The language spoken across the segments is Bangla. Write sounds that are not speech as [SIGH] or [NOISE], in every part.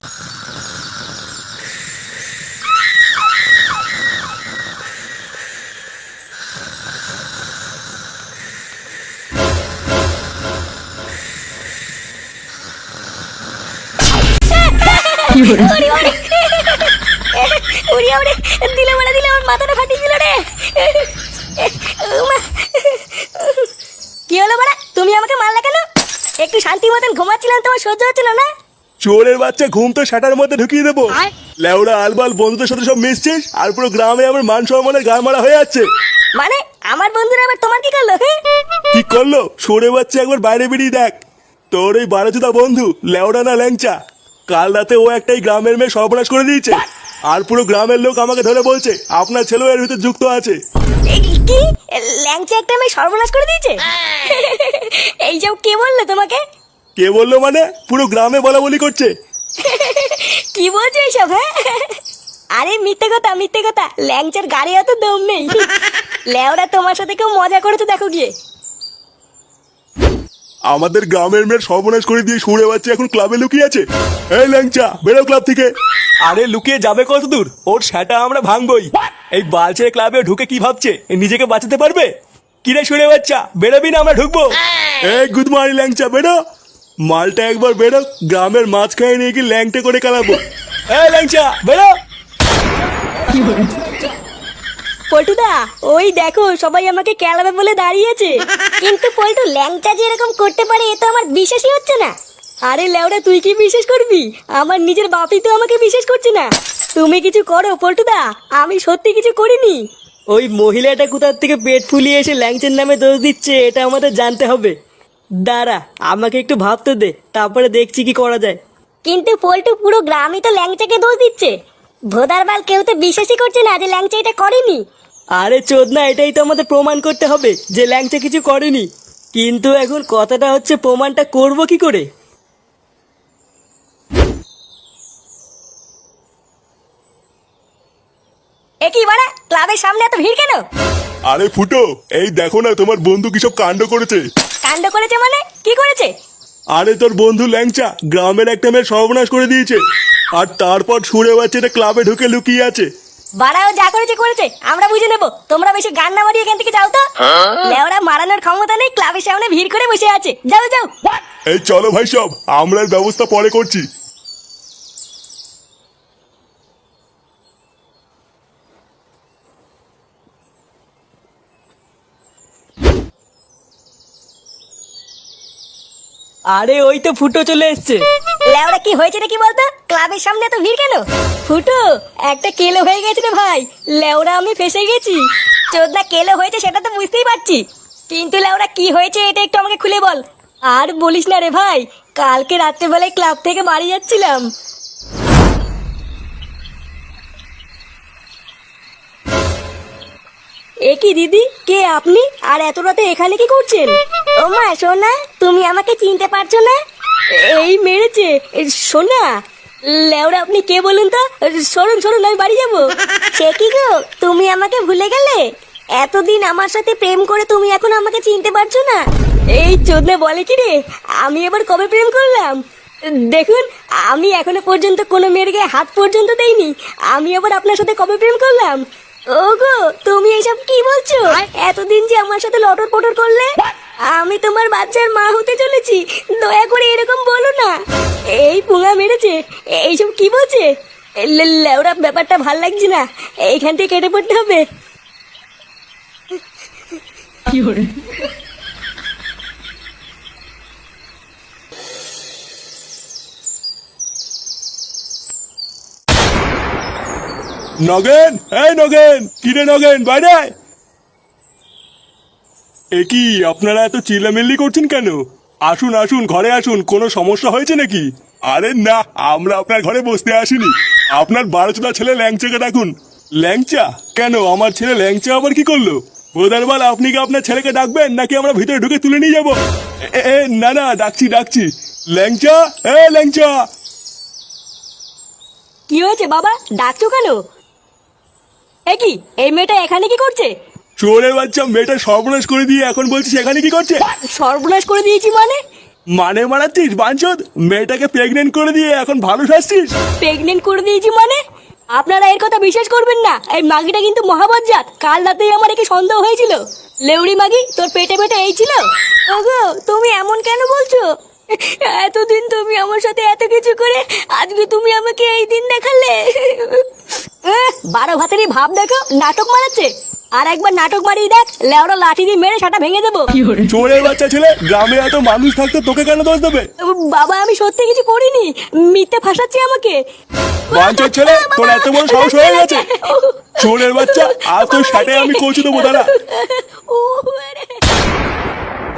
[LAUGHS] দিলে মারা দিলে আমার মাথাটা ফাটিয়ে দিল রে উমা। কি হলো বাড়া তুমি আমাকে মারলা কেন একটু শান্তি মতন ঘুমাচ্ছিলাম তোমার সহ্য হচ্ছিল না চোরের বাচ্চা ঘুম তো শাটার মধ্যে ঢুকিয়ে দেবো। লেওড়া আলবাল বন্ধুদের সাথে সব মিশছিস? আর পুরো গ্রামে আমার মান সম্মানের গা মারা হয়ে যাচ্ছে। মানে আমার বন্ধুরা আবার তোমার কি করল? কি করল? সরে বাচ্চা একবার বাইরে বেরিয়ে দেখ। তোর এই বারোচুদা বন্ধু লেওড়া না ল্যাংচা। কাল রাতে ও একটাই গ্রামের মেয়ে সর্বনাশ করে দিয়েছে। আর পুরো গ্রামের লোক আমাকে ধরে বলছে আপনার ছেলেও এর ভিতরে যুক্ত আছে। কি? ল্যাংচা একটা মেয়ে সর্বনাশ করে দিয়েছে? এইসব কে বলল তোমাকে? কে বলল মানে? পুরো গ্রামে বলা বলি করছে। [LAUGHS] কি বলছো এইসব হ্যাঁ? আরে মিথ্যে কথা মিথ্যে কথা। ল্যাংচার গাড়ি অত দম নেই। [LAUGHS] লেওরা তোমার সাথে কেউ মজা করেছে দেখো গিয়ে। আমাদের গ্রামের মেয়ের সর্বনাশ করে দিয়ে সুরে বাচ্চা এখন ক্লাবে লুকিয়ে আছে। এই ল্যাংচা বেরো ক্লাব থেকে। আরে লুকিয়ে যাবে কত দূর ওর সেটা আমরা ভাঙবই। এই বালছের ক্লাবে ঢুকে কি ভাবছে? নিজেকে বাঁচাতে পারবে? কিরে সুরে বাচ্চা বেরোবি না আমরা ঢুকবো। এই গুড মর্নিং ল্যাংচা বেরো। মালটা একবার বেরো গ্রামের মাঝখানে নিয়ে গিয়ে ল্যাংটে করে কালাবো। [LAUGHS] এই ল্যাংচা বেরো। পল্টুদা ওই দেখো সবাই আমাকে কেলাবে বলে দাঁড়িয়েছে। [LAUGHS] কিন্তু পল্টু ল্যাংচা যে এরকম করতে পারে এ তো আমার বিশ্বাসই হচ্ছে না। আরে লেওড়া তুই কি বিশ্বাস করবি? আমার নিজের বাপই তো আমাকে বিশ্বাস করছে না। তুমি কিছু করো পল্টুদা আমি সত্যি কিছু করিনি। ওই মহিলাটা কোথার থেকে পেট ফুলিয়ে এসে ল্যাংচের নামে দোষ দিচ্ছে এটা আমাদের জানতে হবে। দাঁড়া আমাকে একটু ভাবতে দে তারপরে দেখছি কি করা যায়। কিন্তু পল্টু পুরো গ্রামই তো ল্যাংচাকে দোষ দিচ্ছে। ভোদার বাল কেউ তো বিশ্বাসই করছে না যে ল্যাংচা এটা করেনি। আরে চোদনা এটাই তো আমাদের প্রমাণ করতে হবে যে ল্যাংচা কিছু করেনি। কিন্তু এখন কথাটা হচ্ছে প্রমাণটা করব কি করে? এ কি বাড়া ক্লাবের সামনে এত ভিড় কেন? আরে ফুটো এই দেখো না তোমার বন্ধু কিসব কাণ্ড করেছে। কাণ্ড করেছে মানে? কি করেছে? আরে তোর বন্ধু ল্যাংচা গ্রামের একটা মেয়ের সর্বনাশ করে দিয়েছে। আর তারপর সুরে বাচ্চাটা ক্লাবে ঢুকে লুকিয়ে আছে। বাড়াও যা করেছে করেছে। আমরা বুঝে নেব। তোমরা বেশি গান না মারিয়ে এখান থেকে যাও তো। লেওরা মারানোর ক্ষমতা নেই ক্লাবের সামনে ভিড় করে বসে আছে। যাও যাও। এই চলো ভাই সব আমরা ব্যবস্থা পরে করছি। আরে, ওই তো ফুটো চলে এসছে। লেওরা, কি হয়েছে রে কি বলতো? ক্লাবের সামনে এত ভিড় কেন? ফুটো, একটা কেলো হয়ে গেছে ভাই। লেওরা, আমি ফেসে গেছি। চোদনা, কেলো হয়েছে সেটা তো বুঝতেই পারছি। কিন্তু লেওরা, কি হয়েছে এটা একটু আমাকে খুলে বল। আর বলিস না রে ভাই, কালকে রাত্রেবেলায় ক্লাব থেকে বাড়ি যাচ্ছিলাম। এ কি দিদি? কে আপনি? আর এত রাতে এখানে কি করছেন? ও মা সোনা তুমি আমাকে চিনতে পারছ না? এই মেরেছে সোনা লেওরা আপনি কে বলুন তো? সরুন সরুন আমি বাড়ি যাব। সে কি গো তুমি আমাকে ভুলে গেলে? এতদিন আমার সাথে প্রেম করে তুমি এখন আমাকে চিনতে পারছ না? এই চোদনে বলে কি রে? আমি এবার কবে প্রেম করলাম? দেখুন আমি এখনও পর্যন্ত কোনো মেয়ের গায়ে হাত পর্যন্ত দেইনি। আমি আবার আপনার সাথে কবে প্রেম করলাম? ওগো তুমি এইসব কি বলছো? এতদিন যে আমার সাথে লটর পটর করলে? আমি তোমার বাচ্চার মা হতে চলেছি। দয়া করে এরকম বলো না। এই পুঙা মেরেছে। এইসব কি বলছে? লে- লেওরা ব্যাপারটা ভালো লাগছে না। এইখান থেকে কেটে পড়তে হবে। নগেন এই নগেন কিরে নগেন বাইরে। এ আপনারা এত চিল্লামিল্লি করছেন কেন? আসুন আসুন, ঘরে আসুন, কোনো সমস্যা হয়েছে নাকি? আরে না, আমরা আপনার ঘরে বসতে আসিনি। আপনার বারোচোদা ছেলে ল্যাংচাকে ডাকুন। ল্যাংচা? কেন, আমার ছেলে ল্যাংচা আবার কি করল? বোধারবাল আপনি কি আপনার ছেলেকে ডাকবেন, নাকি আমরা ভিতরে ঢুকে তুলে নিয়ে যাব? এ, না না, ডাকছি ডাকছি। ল্যাংচা? এ, ল্যাংচা! কি হয়েছে বাবা? ডাকছো কেন? এ কি, এই মেয়েটা এখানে কি করছে? চোরের বাচ্চা মেয়েটা সর্বনাশ করে দিয়ে এখন বলছি সেখানে কি করছে? সর্বনাশ করে দিয়েছি মানে? মানে মারাচ্ছিস বাঞ্চদ। মেয়েটাকে প্রেগনেন্ট করে দিয়ে এখন ভালো সাজছিস। প্রেগনেন্ট করে দিয়েছি মানে? আপনারা এর কথা বিশ্বাস করবেন না। এই মাগিটা কিন্তু মহাবজ্জাত। কাল রাতেই আমার একে সন্দেহ হয়েছিল। লেউড়ি মাগি তোর পেটে পেটে এই ছিল? ওগো তুমি এমন কেন বলছো? এতদিন তুমি আমার সাথে এত কিছু করে আজকে তুমি আমাকে এই দিন দেখালে। বারো ভাতেরই ভাব দেখো নাটক মারাচ্ছে। আর একবার নাটক মারিয়ে দেখ লেওড়া লাঠি দিয়ে মেরে সেটা ভেঙে দেবো। চোরের বাচ্চা ছেলে গ্রামে এত মানুষ থাকতে তোকে কেন দোষ দেবে? বাবা আমি সত্যি কিছু করিনি। মিথ্যে ফাঁসাচ্ছি আমাকে। বাঞ্চদ ছেলে তোর এত বড় সাহস হয়ে গেছে। চোরের বাচ্চা আর তোর সাথে আমি কৌচু দেবো দাঁড়া।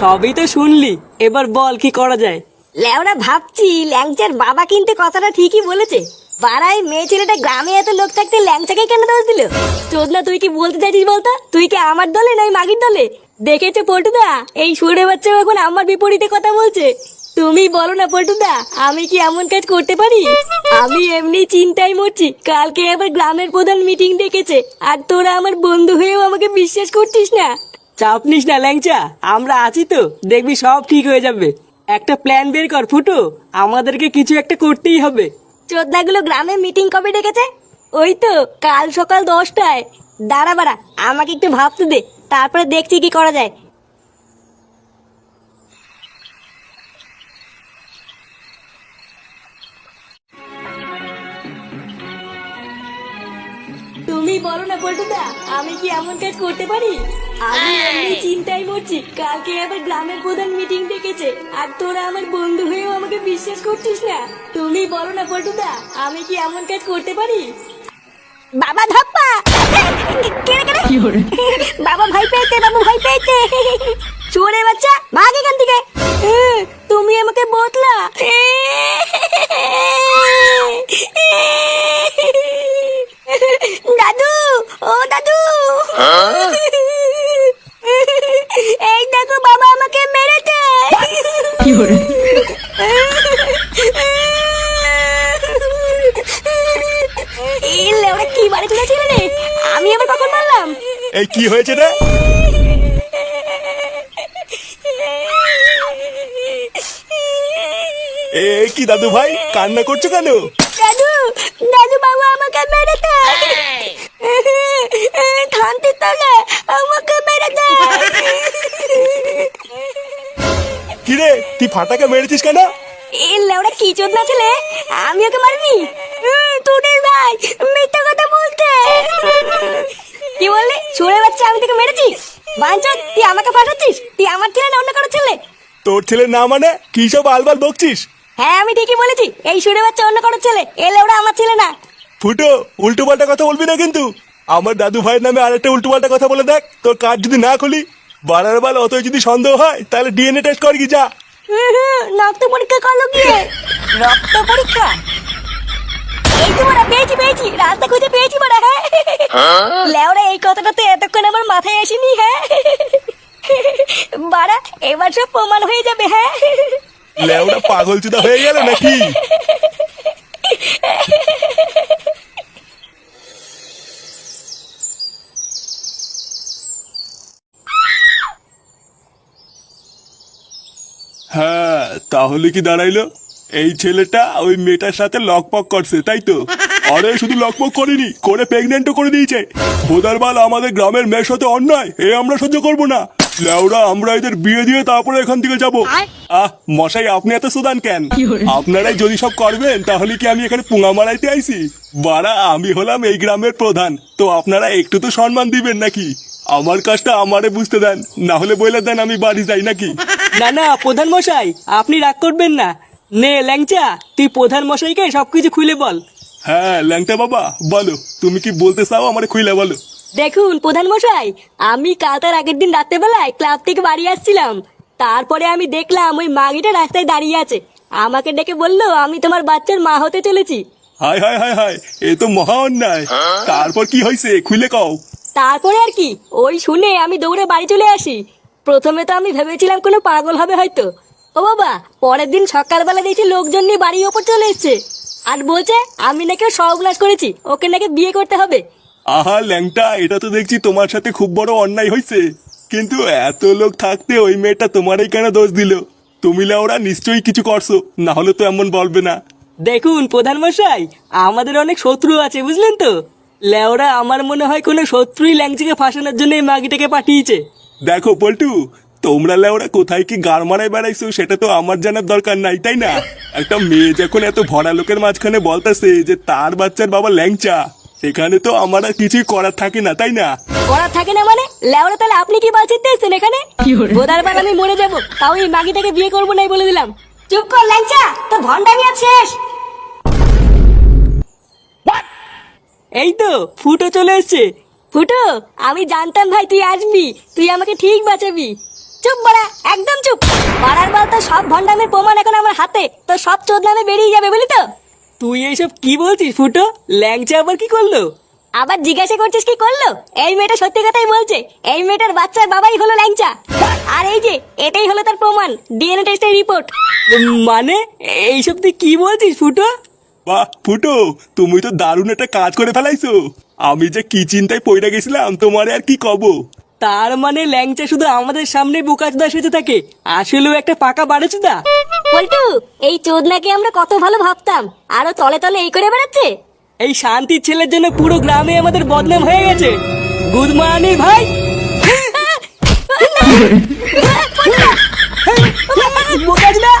সবই তো শুনলি এবার বল কি করা যায়। লেওরা ভাবছি ল্যাংচার বাবা কিন্তু কথাটা ঠিকই বলেছে। পাড়ায় মেয়ে ছেলেটা গ্রামে এত লোক থাকতে ল্যাংচাকে কেন দোষ দিল? চোদনা, তুই কি বলতে চাইছিস বলতো? তুই কি আমার দলে নয় মাগির দলে? দেখেছ পল্টুদা? এই সুরে বাচ্চা এখন আমার বিপরীতে কথা বলছে। তুমি বলো না পল্টুদা, আমি কি এমন কাজ করতে পারি? আমি এমনি চিন্তায় মরছি। কালকে আবার গ্রামের প্রধান মিটিং ডেকেছে, আর তোরা আমার বন্ধু হয়েও আমাকে বিশ্বাস করছিস না। চাপ নিস না, ল্যাংচা। আমরা আছি তো, দেখবি সব ঠিক হয়ে যাবে। একটা প্ল্যান বের কর, ফুটো। আমাদেরকে কিছু একটা করতেই হবে। চোদ্দাগুলো গ্রামে মিটিং কবে ডেকেছে? ওই তো, কাল সকাল দশটায়। দাঁড়া বাড়া, আমাকে একটু ভাবতে দে, তারপরে দেখছি কি করা যায়। বলো না পল্টুদা আমি কি এমন কাজ করতে পারি আমি এমনি চিন্তায় মরছি কালকে আবার গ্রামের প্রধান মিটিং ডেকেছে আর তোরা আমার বন্ধু হয়েও আমাকে বিশ্বাস করছিস না তুমি বলো না পল্টুদা আমি কি এমন কাজ করতে পারি বাবা ধাপ্পা বাবা ভাই পেয়েছে বাবু ভাই পেয়েছে চোরে বাচ্চা ভাগ এখান থেকে তুমি আমাকে বতলা দাদু ও দাদু! এই দেখো বাবা আমাকে মেরেছে! এই লেওড়া কি বাড়ি তুলেছিল রে? আমি আবার কখন মারলাম? এই কি হয়েছে রে? এ কি দাদু ভাই? কান্না করছ কেন? তুই ফাটাকে মেরেছিস কেন? এই লেওড়া কি চোদ না ছেলে? আমি ওকে মারিনি? তোদের ভাই মিথ্যা কথা বলতে। কি বললি? সুরে বাচ্চা আমি তোকে মেরেছি? বাঞ্চন তুই আমাকে ফাঁসাচ্ছিস তুই আমার ছেলে না অন্য কারও ছেলে? তোর ছেলের না মানে? কি সব আলবাল বকছিস? হ্যাঁ আমি ঠিকই বলেছি। এই সুরে বাচ্চা অন্য কারও ছেলে। এ লেওড়া আমার ছেলে না। ফুটো উল্টো পাল্টা কথা বলবি না কিন্তু। আমার দাদু ভাইয়ের নামে আরেকটা উল্টো পাল্টা কথা বলে দেখ। তোর কাজ যদি না খুলি বাড়ার বাল অতই যদি সন্দেহ হয় তাহলে ডিএনএ টেস্ট কর কি যা। রক্ত পরীক্ষা করল গিয়ে রক্ত পরীক্ষা? এই তো পেয়েছি পেয়েছি। রাস্তা খুঁজে পেয়েছি বড়া হ্যাঁ। লেওরা, এই কথাটা তো এতক্ষণ আমার মাথায় আসেনি হ্যাঁ। বাড়া, এবার সব প্রমাণ হয়ে যাবে হ্যাঁ। লেওড়া পাগল চুদা হয়ে গেল নাকি? হ্যাঁ তাহলে কি দাঁড়াইলো? এই ছেলেটা ওই মেয়েটার সাথে লকপক করছে তাই তো? আরে শুধু লকপক করেনি করে প্রেগনেন্টও করে দিয়েছে। ভোদার বাল আমাদের গ্রামের মেয়ের সাথে অন্যায় এ আমরা সহ্য করব না। লেওরা আমরা এদের বিয়ে দিয়ে তারপরে এখান থেকে যাব। আহ মশাই আপনি এত সুদান কেন? আপনারাই যদি সব করবেন তাহলে কি আমি এখানে পুঙা মারাইতে আইছি? বাড়া আমি হলাম এই গ্রামের প্রধান তো আপনারা একটু তো সম্মান দিবেন নাকি? আমার কাজটা আমারে বুঝতে দেন না হলে বলে দেন আমি বাড়ি যাই নাকি? না না প্রধান মশাই আপনি রাগ করবেন না। নে ল্যাংচা তুই প্রধান মশাইকে সবকিছু খুলে বল। হ্যাঁ ল্যাংটা বাবা বলো তুমি কি বলতে চাও আমার খুইলে বলো? দেখুন প্রধান মশাই আমি কাল তার আগের দিন রাত্রেবেলায় ক্লাব থেকে বাড়ি আসছিলাম। তারপরে আমি দেখলাম ওই মাগিটা রাস্তায় দাঁড়িয়ে আছে। আমাকে ডেকে বলল আমি তোমার বাচ্চার মা হতে চলেছি। হাই হাই হাই হাই এ তো মহা অন্যায়। তারপর কি হয়েছে খুলে কও। তারপরে আর কি ওই শুনে আমি দৌড়ে বাড়ি চলে আসি। প্রথমে তো আমি ভেবেছিলাম কোনো পাগল হবে হয়তো। ও বাবা পরের দিন সকালবেলা দেখছি লোকজন নিয়ে বাড়ির ওপর চলে এসছে। আর বলছে আমি নাকি ওর সর্বনাশ করেছি ওকে নাকি বিয়ে করতে হবে। আহা ল্যাংটা এটা তো দেখছি তোমার সাথে খুব বড় অন্যায় হয়েছে। কিন্তু এত লোক থাকতে ওই মেয়েটা তোমারই কেন দোষ দিল? তুমি লেওরা নিশ্চয়ই কিছু করছ না হলে তো এমন বলবে না। দেখুন প্রধান মশাই আমাদের অনেক শত্রু আছে বুঝলেন তো? লেওরা আমার মনে হয় কোনো শত্রুই ল্যাংচিকে ফাঁসানোর জন্য এই মাগিটাকে পাঠিয়েছে। দেখো পল্টু তোমরা লেওরা কোথায় কি গাড় মারায় বেড়াইছো সেটা তো আমার জানার দরকার নাই তাই না? একটা মেয়ে যখন এত ভরা লোকের মাঝখানে বলতেছে যে তার বাচ্চার বাবা ল্যাংচা সেখানে তো আমার আর কিছুই করার থাকে না তাই না? করার থাকে না মানে? লেওরা তাহলে আপনি কি বাঁচিতে এসছেন এখানে? বোধার বার আমি মরে যাব তাও এই মাগিটাকে বিয়ে করব নাই বলে দিলাম। চুপ কর ল্যাংচা তোর ভন্ডামি আর শেষ। এই তো ফুটো চলে এসছে। ফুটো আমি জানতাম ভাই তুই আসবি। তুই আমাকে ঠিক বাঁচাবি। চুপ বড়া একদম চুপ। পাড়ার বল তো সব ভন্ডামের প্রমাণ এখন আমার হাতে। তো সব চোদ নামে বেরিয়ে যাবে বলি তো। তুই এইসব কি বলছিস ফুটো? ল্যাংচা আবার কি করল? আবার জিজ্ঞাসা করছিস কি করল? এই মেয়েটা সত্যি কথাই বলছে। এই মেয়েটার বাচ্চার বাবাই হলো ল্যাংচা। আর এই যে এটাই হলো তার প্রমাণ। ডিএনএ টেস্টের রিপোর্ট। মানে? এইসব তুই কি বলছিস ফুটো? বাহ ফুটো তুমি তো দারুণ একটা কাজ করে ফেলাইছো। আমি যে কি চিন্তায় পড়ে গেছিলাম তোমারে আর কি কব তার মানে ল্যাংচা শুধু আমাদের সামনে বোকাচুদা সেজে থাকে আসলেও একটা পাকা বাড়েচুদা পল্টু এই চোদনাকে আমরা কত ভালো ভাবতাম আরও তলে তলে এই করে বেড়াচ্ছে এই শান্তির ছেলের জন্য পুরো গ্রামে আমাদের বদনাম হয়ে গেছে গুড মর্নিং ভাই বোকাচোদা!